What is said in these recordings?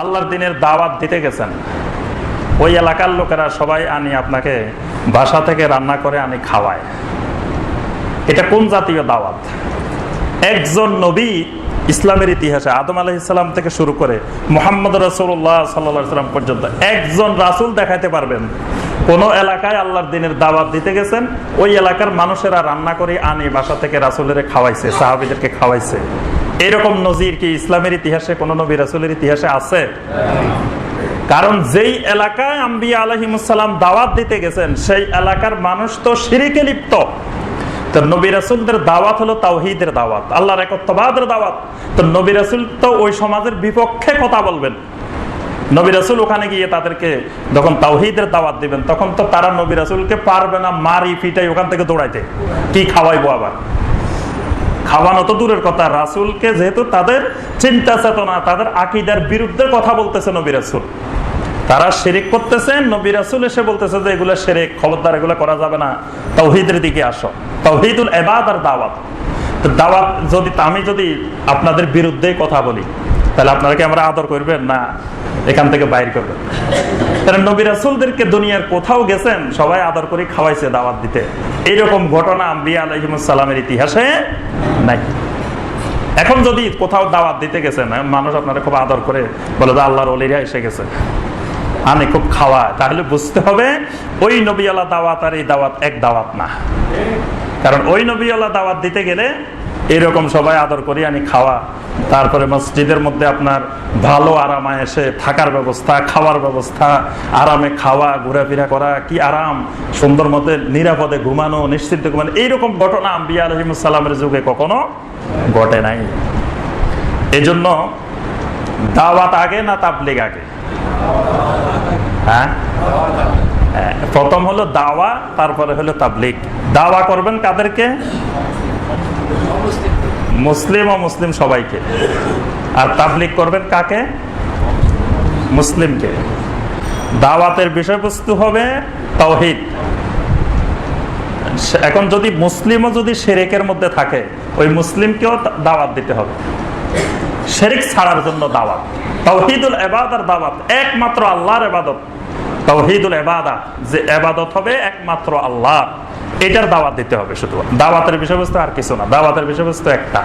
আল্লাহর দিনের দাওয়াত দিতে গেছেন। ওই এলাকার লোকেরা সবাই আনি আপনাকে বাসা থেকে রান্না করে আনি খাওয়ায় এটা কোন জাতীয় দাওয়াত? একজন নবী ইসলামের ইতিহাসে আদম আলহ থেকে শুরু করে মোহাম্মদ রসুল্লাহ সাল্লাম পর্যন্ত একজন রাসুল দেখাইতে পারবেন। কোন এলাকায় আল্লাহর দিনের দাওয়াত দিতে গেছেন, ওই এলাকার মানুষেরা রান্না করে আনি বাসা থেকে রাসুলের খাওয়াইছে, সাহাবিদেরকে খাওয়াইছে। এরকম নজির কি ইসলামের ইতিহাসে, কোন নবী রাসুলের ইতিহাসে আছে? কারণ যেই এলাকায় আম্বিয়া আলহিমুসাল্লাম দাওয়াত দিতে গেছেন, সেই এলাকার মানুষ তো সিরিকে লিপ্ত। তো নবী রাসুলদের দাওয়াত হলো তাওহিদের দাওয়াত, আল্লাহর দাওয়াত। তো নবী রাসুল তো ওই সমাজের বিপক্ষে কথা বলবেন। নবী রাসুল ওখানে গিয়ে তাদেরকে যখন তাওহিদের দাওয়াত দিবেন, তখন তো তারা নবী রাসুলকে পারবে না মারি ফিটাই ওখান থেকে দৌড়াইতে। কি খাওয়াইবো আবার? খাওয়ানো তো দূরের কথা। রাসুলকে যেহেতু তাদের চিন্তা চেতনা, তাদের আকিদার বিরুদ্ধে কথা বলতেছে নবী রাসুল। তারা শেরেক করতেছেন নবী রাসুল এসে বলতেছে যে এগুলো শেরেক, খবরদার, এগুলো করা যাবে না। তৌহিদের দিকে আসো। তৌহিদুল এবাদ আর দাওয়াত দাওয়াত যদি, আমি যদি আপনাদের বিরুদ্ধে কথা বলি তাহলে আপনারা কি আমরা আদর করবেন? না, এখান থেকে বাইর করবেন। তাহলে নবী রাসুলদেরকে দুনিয়ার কোথাও গেছেন, সবাই আদর করে খাওয়াইছে দাওয়াত দিতে। এইরকম ঘটনা আম্বিয়া আলহিমসাল্লামের ইতিহাসে নাই। এখন যদি কোথাও দাওয়াত দিতে গেছেন মানুষ আপনারা খুব আদর করে বলে যে আল্লাহর অলিরা এসে গেছে। আনে খুব খাওয়া তাহলে বুঝতে হবে, ওই নবী আল্লাহ দাওয়াত আর এই দাওয়াত এক দাওয়াত না। কারণ ওই নবী আল্লাহ দাওয়াত দিতে গেলে এরকম সবাই আদর করি আনি খাওয়া। তারপরে মসজিদের মধ্যে আপনার ভালো আরামায় এসে থাকার ব্যবস্থা খাওয়ার ব্যবস্থা আরামে খাওয়া ঘোরাফেরা করা কি আরাম সুন্দর মতে নিরাপদে ঘুমানো নিশ্চিন্ত ঘুমানো এইরকম ঘটনা আম্বিয়া আলহিমসাল্লামের যুগে কখনো ঘটে নাই। এজন্য দাওয়াত আগে না তাবলিগ আগে? হ্যাঁ? হ্যাঁ, প্রথম হলো দাওয়া তারপরে হলো তাবলিগ। দাওয়া করবেন কাদেরকে? মুসলিম ও মুসলিম সবাইকে। আর তাবলিগ করবেন কাকে? মুসলিমকে। দাওয়াতের বিষয়বস্তু হবে তৌহিদ এখন যদি মুসলিমও যদি সেরেকের মধ্যে থাকে, ওই মুসলিমকেও দাওয়াত দিতে হবে। শেরিক ছাড়ার জন্য দাওয়াত। তৌহিদুল এবাদার দাওয়াত। একমাত্র আল্লাহর এবাদত তৌহিদুল এবাদা যে এবাদত হবে একমাত্র আল্লাহ। এটার দাওয়াত দিতে হবে শুধু। দাওয়াতের বিষয়বস্তু আর কিছু না। দাওয়াতের বিষয়বস্তু একটা।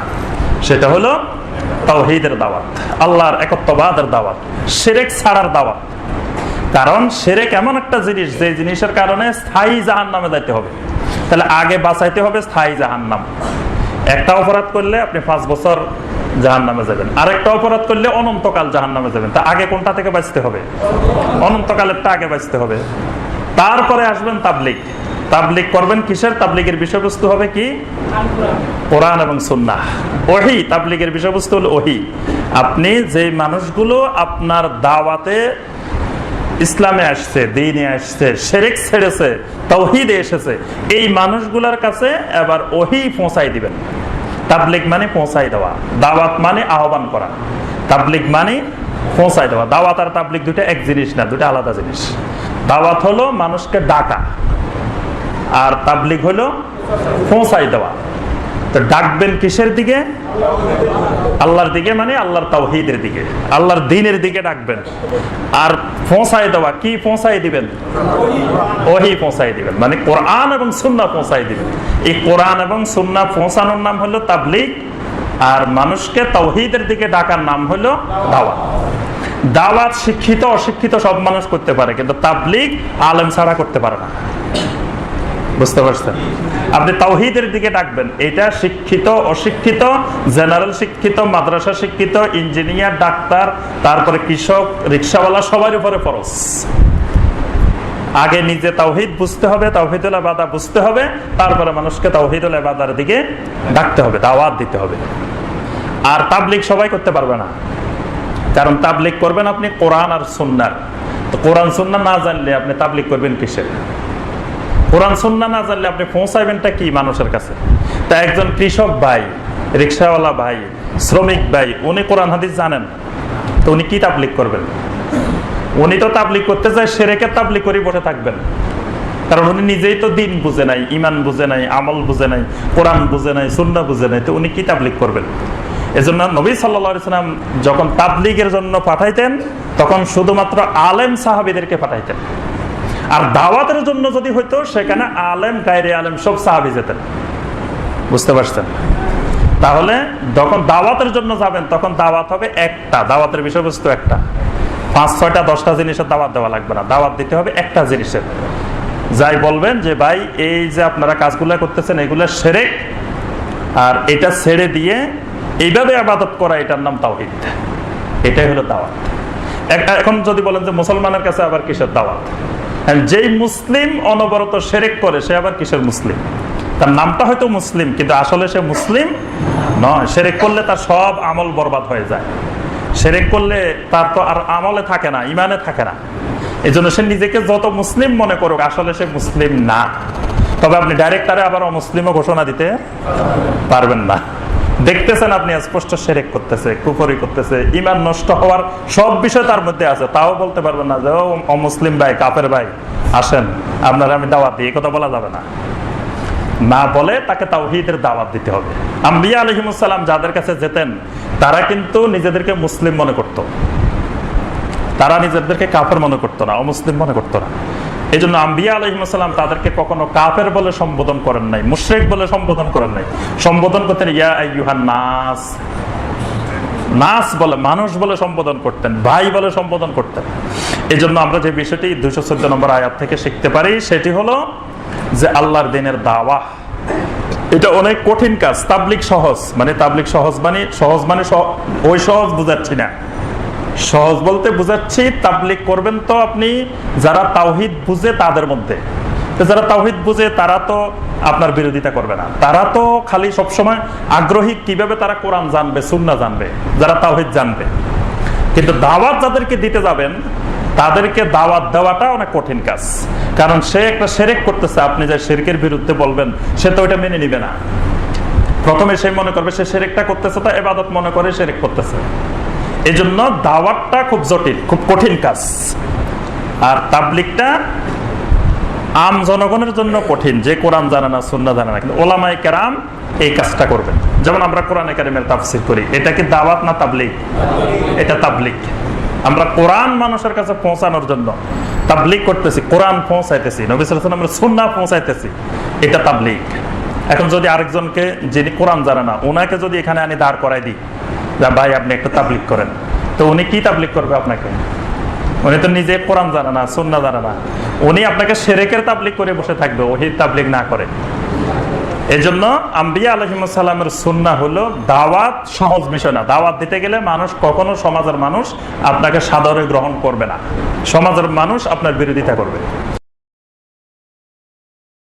সেটা হলো তৌহিদের দাওয়াত। আল্লাহর একত্ববাদের দাওয়াত। শেরেক ছাড়ার দাওয়াত। কারণ সেরেক এমন একটা জিনিস, যে জিনিসের কারণে স্থায়ী জাহান নামে যাইতে হবে। তাহলে আগে বাঁচাইতে হবে স্থায়ী জাহান নাম একটা অপরাধ করলে আপনি পাঁচ বছর জাহান নামে যাবেন। আরেকটা অপরাধ করলে অনন্তকাল জাহান নামে যাবেন। তা আগে কোনটা থেকে বাঁচতে হবে? অনন্তকালেরটা আগে বাঁচতে হবে। তারপরে আসবেন তাবলিক তাবলিক করবেন কিসের? তাবলিগের বিষয়বস্তু হবে কি? কোরআন এবং সুন্নাহ। ওহি, তাবলিগের বিষয়বস্তু হলো ওহি। আপনি যে মানুষগুলো আপনার দাওয়াতে ইসলামে আসছে, দিনে আসছে সেরেক ছেড়েছে, তৌহিদে এসেছে, এই মানুষগুলোর কাছে এবার ওহি পৌঁছাই দিবেন। তাবলিক মানে পৌঁছাই দেওয়া। দাওয়াত মানে আহ্বান করা। তাবলিক মানে পৌঁছাই দেওয়া। দাওয়াত আর তাবলিক দুটা এক জিনিস না দুটো আলাদা জিনিস। দাওয়াত হলো মানুষকে ডাকা। আর তাবলিক হলো পৌঁছাই দেওয়া। তো ডাকবেন কিসের দিকে? আল্লাহর দিকে মানে আল্লাহর তাওহিদের দিকে। আল্লাহর দিনের দিকে ডাকবেন। আর পৌঁছাই দেওয়া, কি পৌঁছাই দিবেন? ওহি পৌঁছাই দিবেন। মানে কোরআন এবং সুন্না পৌঁছাই দিবেন। এই কোরআন এবং সুন্না পৌঁছানোর নাম হলো তাবলিগ, আর মানুষকে তাওহিদের দিকে ডাকার নাম হলো দাওয়াত। দাওয়াত শিক্ষিত, অশিক্ষিত সব মানুষ করতে পারে, কিন্তু তাবলিগ আলেম ছাড়া করতে পারে না। বুঝতে পারছেন? আপনি তাওহিদের দিকে ডাকবেন। এটা শিক্ষিত, অশিক্ষিত, জেনারেল শিক্ষিত, মাদ্রাসা শিক্ষিত, ইঞ্জিনিয়ার, ডাক্তার, তারপরে কৃষক, রিক্সাওয়ালা, সবার উপরে ফরস আগে নিজে তাওহিদ বুঝতে হবে, তাওহিদুল আবাদা বুঝতে হবে, তারপরে মানুষকে তাওহিদুল আবাদার দিকে ডাকতে হবে, দাওয়াত দিতে হবে। আর তাবলিক সবাই করতে পারবে না। কারণ তাবলিক করবেন আপনি কোরআন আর সুন্নার তো কোরআন সুন্না না জানলে আপনি তাবলিক করবেন কিসের? কোরআন সুন্না না জানলে আপনি পৌঁছাইবেনটা কি মানুষের কাছে? তা একজন কৃষক ভাই, রিক্সাওয়ালা ভাই, শ্রমিক ভাই, উনি কোরআন হাদিস জানেন। তো উনি কি তাবলিক করবেন? উনি তো তাবলিক করতে চায় সেরেকে তাবলিক করে বসে থাকবেন। কারণ উনি নিজেই তো দিন বুঝে নাই ইমান বুঝে নাই, আমল বুঝে নাই, কোরআন বুঝে নাই সুন্না বুঝে নাই, তো উনি কি তাবলিক করবেন? এজন্য নবী সাল্লা সাল্লাম যখন তাবলিগের জন্য পাঠাইতেন, তখন শুধুমাত্র আলেম সাহাবিদেরকে পাঠাইতেন। আর দাওয়াতের জন্য যদি হইতো, সেখানে আলেম, গায়রে আলেম সব সাহাবি যেতেন। বুঝতে পারছেন? তাহলে যখন দাওয়াতের জন্য যাবেন, তখন দাওয়াত হবে একটা। দাওয়াতের বিষয়বস্তু একটা। পাঁচ, ছয়টা, দশটা জিনিসের দাওয়াত দেওয়া লাগবে না। দাওয়াত দিতে হবে একটা জিনিসের। যাই বলবেন যে, ভাই, এই যে আপনারা কাজগুলো করতেছেন, এগুলো সেরে আর এটা ছেড়ে দিয়ে এইভাবে আবাদত করা, এটার নাম তাওহিদ। এটাই হলো দাওয়াত। এখন যদি বলেন যে, মুসলমানের কাছে আবার কিসের দাওয়াত? যেই মুসলিম অনবরত সেরেক করে, সে আবার কিসের মুসলিম? তার নামটা হয়তো মুসলিম, কিন্তু আসলে সে মুসলিম নয়। সেরেক করলে তার সব আমল বরবাদ হয়ে যায়। সেরেক করলে তার তো আর আমলে থাকে না ইমানে থাকে না। এই জন্য সে নিজেকে যত মুসলিম মনে করুক, আসলে সে মুসলিম না। তবে আপনি ডাইরেক্ট তারে আবার অমুসলিমও ঘোষণা দিতে পারবেন না। দেখতেছেন আপনি, স্পষ্ট সেরেক করতেছে, কুফরি করতেছে ইমান নষ্ট হওয়ার সব বিষয় তার মধ্যে আছে। তাও বলতে পারবেন না যে, ও অমুসলিম ভাই কাপের ভাই, আসেন, আপনারা আমি দাওয়াত দিই। কথা বলা যাবে না। না বলে তাকে তাওহিদের দাওয়াত দিতে হবে। আম্বিয়া আলহিমুসাল্লাম যাদের কাছে যেতেন, তারা কিন্তু নিজেদেরকে মুসলিম মনে করত। তারা নিজেদেরকে কাপের মনে করতো না, অমুসলিম মনে করতো না। এই জন্য আম্বিয়া আলহিমসাল্লাম তাদেরকে কখনো কাফের বলে সম্বোধন করেন নাই, মুশরেক বলে সম্বোধন করেন নাই। সম্বোধন করতেন, ইয়া আইয়ুহান নাস। নাস বলে, মানুষ বলে সম্বোধন করতেন, ভাই বলে সম্বোধন করতেন। এই জন্য আমরা যে বিষয়টি দুইশো চোদ্দ নম্বর আয়াত থেকে শিখতে পারি, সেটি হলো যে আল্লাহর দিনের দাওয়া। এটা অনেক কঠিন কাজ, তাবলিক সহজ। মানে তাবলিক সহজ মানে সহজ মানে ওই সহজ বুঝাচ্ছি না। সহজ বলতে বুঝাচ্ছি তাবলিক করবেন তো আপনি, যারা তাওহিদ বুঝে তাদের মধ্যে। যারা তাওহিদ বুঝে, তারা তো আপনার বিরোধিতা করবে না। তারা তো খালি সবসময় আগ্রহী কীভাবে তারা কোরআন জানবে সুন্না জানবে, যারা তাওহিদ জানবে। কিন্তু দাওয়াত যাদেরকে দিতে যাবেন, তাদেরকে দাওয়াত দেওয়াটা অনেক কঠিন কাজ। কারণ সে একটা সেরেক করতেছে, আপনি যে শেরকের বিরুদ্ধে বলবেন, সে তো ওইটা মেনে নিবে না। প্রথমে সে মনে করবে, সে সেরেকটা করতেছে, তো এবাদত মনে করে সেরেক করতেছে। এই জন্য দাওয়াতটা খুব জটিল, খুব কঠিন কাজ। আর তাবলিকটা আম জনগণের জন্য কঠিন, যে কোরআন জানে না সুন্না জানে না। কিন্তু ওলামাই কেরাম এই কাজটা করবেন। যেমন আমরা কোরআন একাডেমির তাফসির করি, এটা কি দাওয়াত না তাবলিক এটা তাবলিক আমরা কোরআন মানুষের কাছে পৌঁছানোর জন্য তাবলিক করতেছি, কোরআন পৌঁছাইতেছি, নবী আলাইহি সুন্নাহ পৌঁছাইতেছি, এটা তাবলিক এখন যদি আরেকজনকে যিনি কোরআন জানে না ওনাকে যদি এখানে আনি দাঁড় করাই দিই ভাই, আপনি একটা তাবলিক করেন। তো উনি কি তাবলিক করবে আপনাকে? উনি তো নিজে কোরআন জানে না সুন্না জানে না। উনি আপনাকে সেরেকের তাবলিক করে বসে থাকবে, ওহি তাবলিক না করে। এই জন্য আম্বিয়া আলহিমসাল্লামের সুন্না হলো দাওয়াত সহজ বিষয় না। দাওয়াত দিতে গেলে মানুষ কখনো সমাজের মানুষ আপনাকে সাদরে গ্রহণ করবে না। সমাজের মানুষ আপনার বিরোধিতা করবে।